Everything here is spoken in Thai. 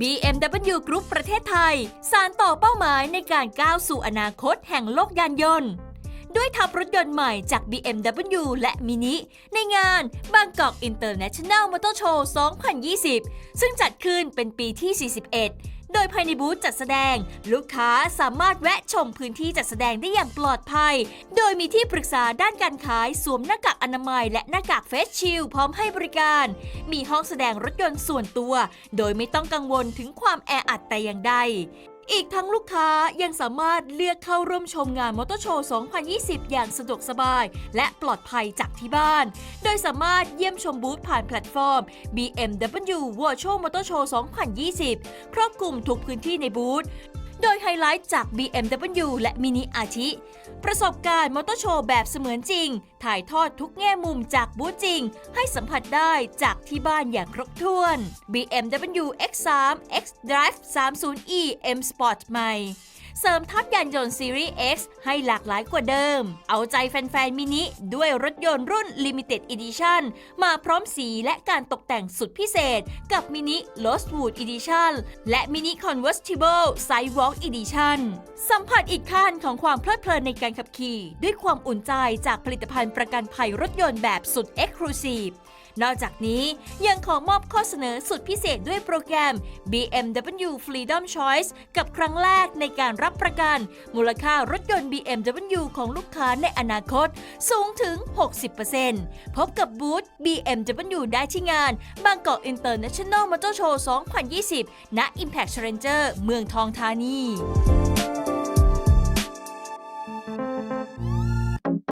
BMW Group ประเทศไทย สารต่อเป้าหมายในการก้าวสู่อนาคตแห่งโลกยานยนต์ ด้วยทับรถยนต์ใหม่จาก BMW และมินิในงานบางกอก International Motor Show 2020 ซึ่งจัดขึ้นเป็นปีที่ 41 โดยภายในบูธจัดแสดง ลูกค้าสามารถแวะชมพื้นที่จัดแสดงได้อย่างปลอดภัย โดยมีที่ปรึกษาด้านการขายสวมหน้ากากอนามัย และหน้ากากเฟสชิลพร้อมให้บริการ มีห้องแสดงรถยนต์ส่วนตัว โดยไม่ต้องกังวลถึงความแออัดแต่อย่างใด อีกทั้งลูกค้ายังสามารถเลือกเข้าร่วมชมงานมอเตอร์โชว์ 2020 อย่างสะดวกสบาย และปลอดภัยจากที่บ้าน โดยสามารถเยี่ยมชมบูธผ่านแพลตฟอร์ม BMW Virtual Motor Show 2020 ครอบคลุมทุกพื้นที่ในบูธ โดยไฮไลท์จาก BMW และมินิอาทิประสบการณ์มอเตอร์โชว์แบบเสมือนจริง ถ่ายทอดทุกแง่มุมจากบูธจริง ให้สัมผัสได้จากที่บ้านอย่างครบถ้วน BMW X3 X Drive 30e M Sport ใหม่ เสริมทัพยานยนต์ซีรีส์ X ให้หลากหลายกว่าเดิม เอาใจแฟนๆ มินิ ด้วยรถยนต์รุ่น Limited Edition มาพร้อมสีและการตกแต่งสุดพิเศษ กับมินิ Lostwood Edition และมินิ Convertible Sidewalk Edition สัมผัสอีกขั้นของความเพลิดเพลินในการขับขี่ ด้วยความอุ่นใจจากผลิตภัณฑ์ประกันภัยรถยนต์แบบสุด Exclusive นอกจากนี้ยังขอมอบข้อเสนอสุดพิเศษด้วยโปรแกรม BMW Freedom Choice กับครั้งแรกในการรับประกัน มูลค่ารถยนต์ BMW ของลูกค้าในอนาคต สูงถึง 60%พบกับบูธ BMW ได้ที่งาน บางกอกอินเตอร์เนชั่นแนลมอเตอร์โชว์ 2020 ณ Impact Challenger เมืองทองธานี